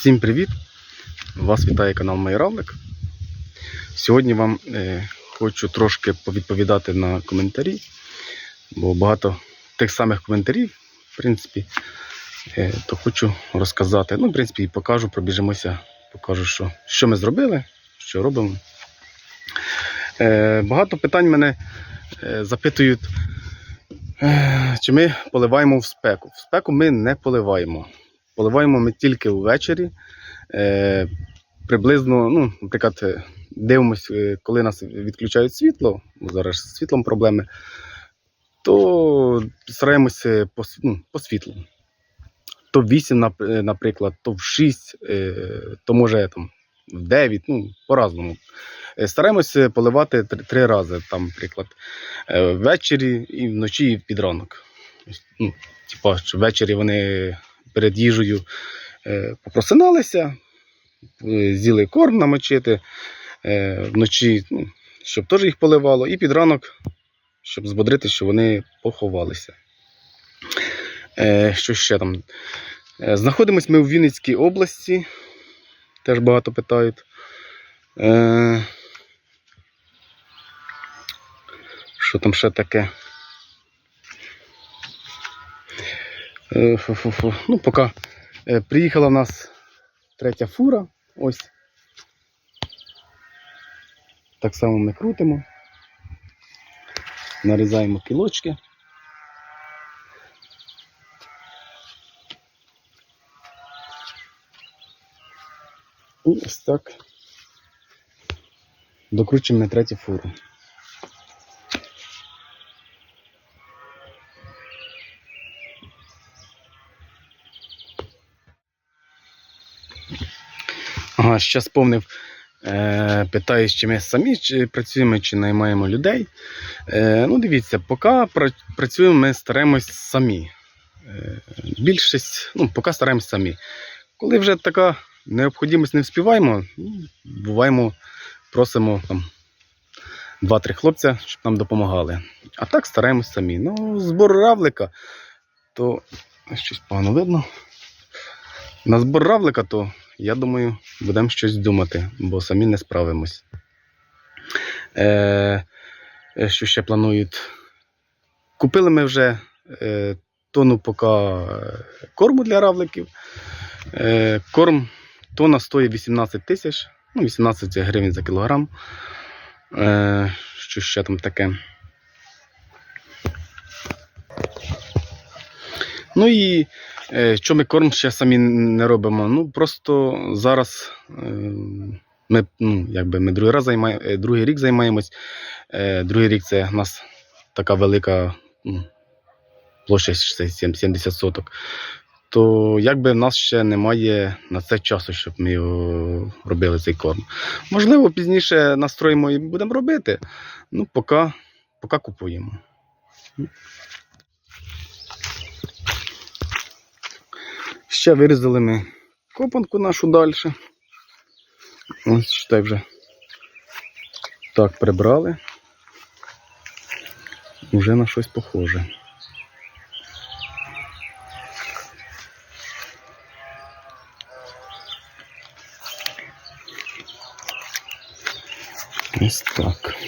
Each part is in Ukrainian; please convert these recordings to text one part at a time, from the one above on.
Всім привіт! Вас вітає канал Майравник. Сьогодні вам е, хочу трошки повідповідати на коментарі, бо багато тих самих коментарів, в принципі, е, то хочу розказати. Ну, в принципі, і покажу, пробіжимося, покажу, що, що ми зробили, що робимо. Е, багато питань мене е, запитують, е, чи ми поливаємо в спеку. В спеку ми не поливаємо. Поливаємо ми тільки ввечері. Е, приблизно, ну, наприклад, е, дивимось, е, коли нас відключають світло, зараз з світлом проблеми, то стараємося по, ну, по світлу. То в 8, е, наприклад, то в 6, е, то може там в 9, ну, по-разному. Стараємося поливати три, три рази, там, наприклад, ввечері і вночі і під ранок. Ну, типа, ввечері вони перед їжею е, попросиналися, е, з'їли корм намочити, е, вночі, ну, щоб теж їх поливало, і під ранок, щоб збодрити, що вони поховалися. Що ще там? Знаходимось ми в Вінницькій області, теж багато питають. Що там ще таке? Е, фу-фу-фу. Ну, поки е, приїхала в нас третя фура. Ось. Так само ми крутимо. Нарізаємо кілочки. І ось так. Докручуємо на третю фуру. Ще сповнив. Е, питаюсь, чи ми самі працюємо, чи наймаємо людей. Е, ну, дивіться, поки працюємо, ми стараємось самі. Е, більшість, ну, поки стараємось самі. Коли вже така необхідність не вспіваємо, ну, буваємо, просимо там два-три хлопця, щоб нам допомагали. А так стараємось самі. Ну, збор равлика, то щось погано видно. На збор равлика, то я думаю, будемо щось думати, бо самі не справимось. Е, е, що ще планують? Купили ми вже е, тонну поки е, корму для равликів. Е, корм тонна стоїть 18 тисяч, ну, 18 гривень за кілограм. Е, що ще там таке? Ну і е, що ми корм ще самі не робимо? Ну просто зараз е, ми, ну, якби ми другий, раз займає, е, другий рік займаємось. Другий рік це в нас така велика ну, площа 70 соток. То якби в нас ще немає на це часу, щоб ми його робили цей корм. Можливо, пізніше настроїмо і будемо робити. Ну, поки, поки купуємо. Ще вирізали ми копанку нашу далі. Ось, читай вже. Так, прибрали. Уже на щось похоже. Ось так.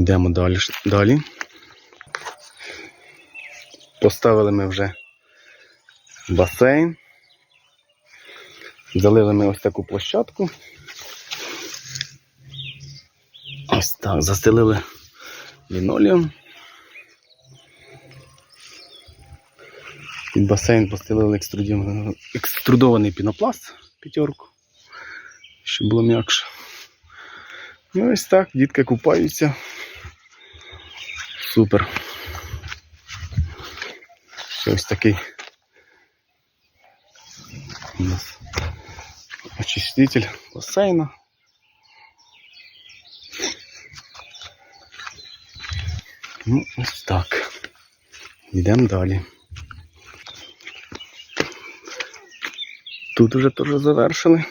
Йдемо далі. далі. Поставили ми вже басейн. Залили ми ось таку площадку. Ось так, застелили лінолеум. Під басейн постелили екструдований пінопласт п'ятерку, щоб було м'якше. Ну ось так, дітки купаються. Супер. Ще ось такий у нас очиститель басейна. Ну, ось так. Йдемо далі. Тут вже теж завершили.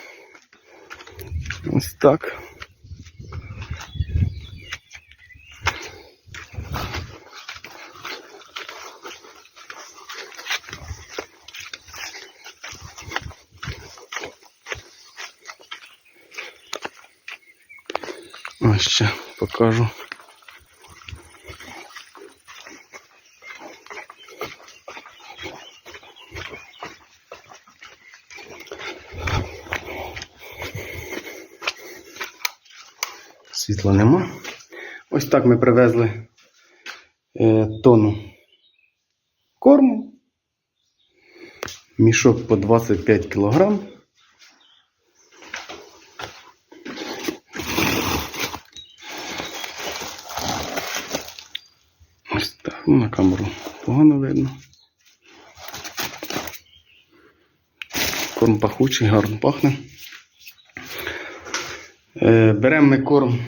Ось так. Ось ще покажу. Світла нема. Ось так ми привезли е, тонну корму. Мішок по 25 кілограм. Ось так, ну, на камеру погано видно. Корм пахучий, гарно пахне. Е, беремо ми корм,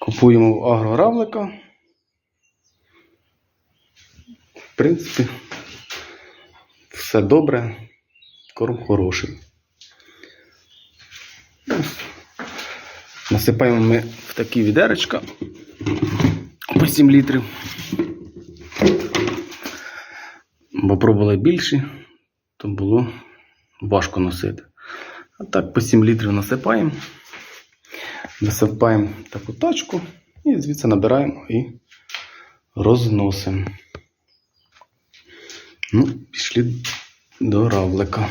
купуємо в агроравлика. В принципі, все добре, корм хороший. Насипаємо ми в такі відеречка по 7 літрів. Бо пробували більші, то було важко носити. А так по 7 літрів насипаємо, висипаємо таку тачку і звідси набираємо і розносимо. Ну, пішли до равлика.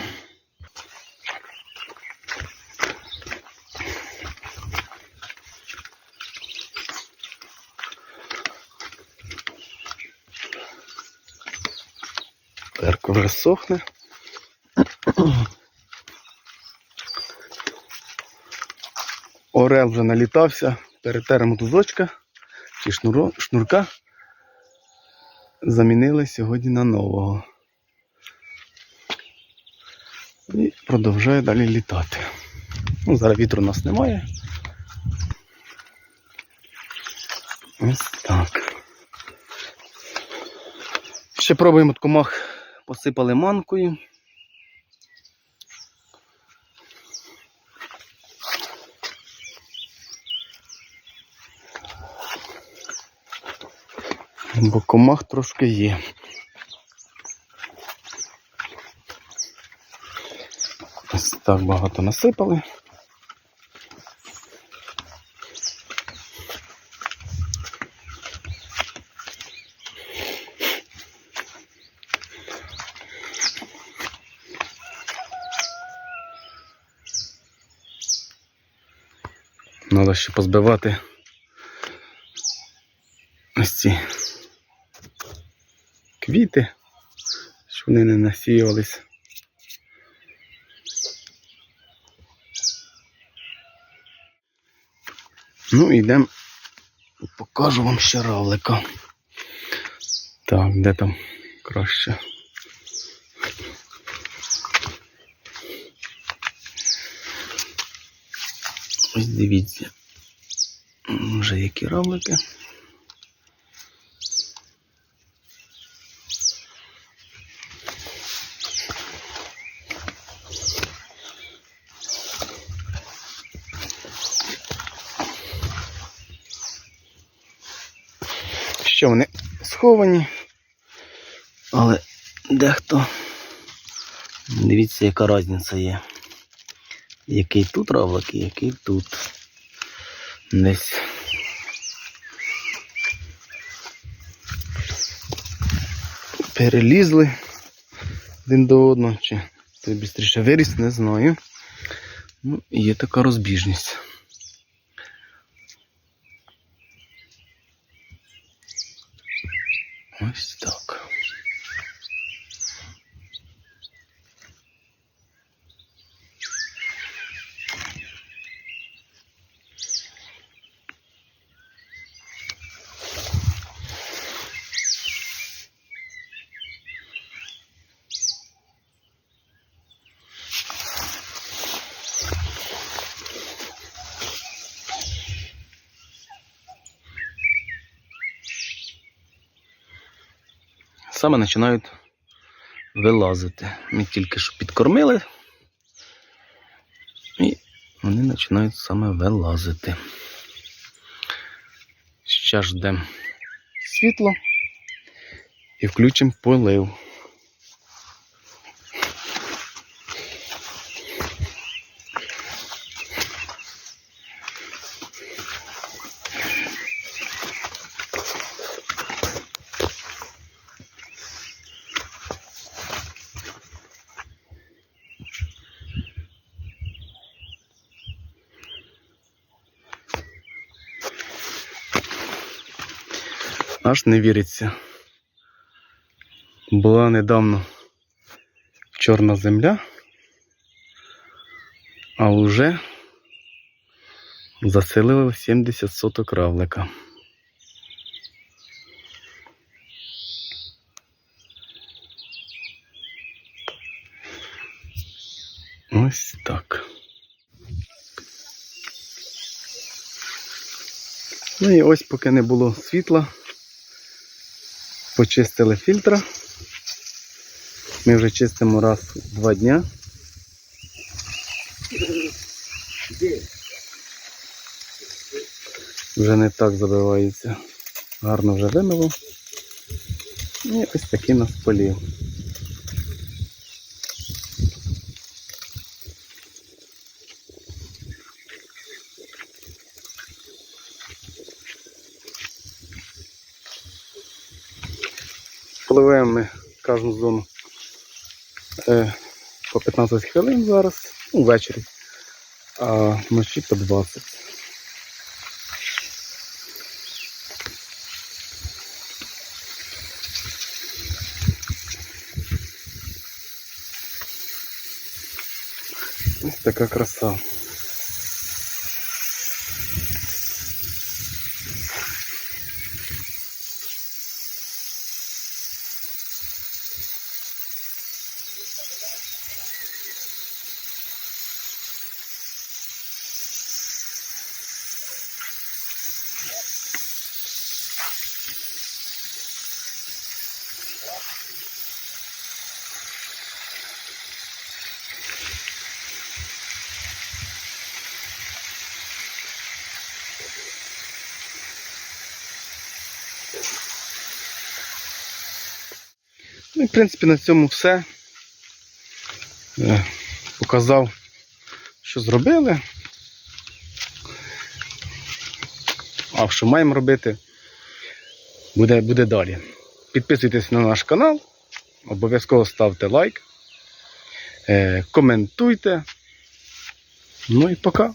Перка вже сохне. Орел вже налітався, перетеремо тузочка чи шнуро, шнурка. Замінили сьогодні на нового. І продовжує далі літати. Ну, зараз вітру у нас немає. Ось так. Ще пробуємо комах посипали манкою. Бо комах трошки є. Ось так багато насипали. Треба ще позбивати ось ці квіти, щоб вони не насіювались. Ну, йдемо, покажу вам ще равлика. Так, де там краще? Ось дивіться. Вже які равлики. Ще вони сховані, але дехто. Дивіться, яка різниця є. Який тут равлик який тут. Десь. Перелізли один до одного, чи той швидше виріс, не знаю. Ну, є така розбіжність. Ось так. Саме починають вилазити. Ми тільки що підкормили. І вони починають саме вилазити. Ще ждемо світло і включимо полив. Аж не віриться. Була недавно чорна земля, а вже заселили 70 соток равлика. Ось так. Ну і ось поки не було світла, почистили фільтра. Ми вже чистимо раз в два дня. Вже не так забивається. Гарно вже вимило. І ось такий нас полів. Поливаємо ми кожну зону е, по 15 хвилин зараз, ну, ввечері, а вночі по 20. Ось така краса. Ну і, в принципі, на цьому все. Е, Показав, що зробили. А що маємо робити, буде, буде далі. Підписуйтесь на наш канал, обов'язково ставте лайк, е, коментуйте. Ну і пока.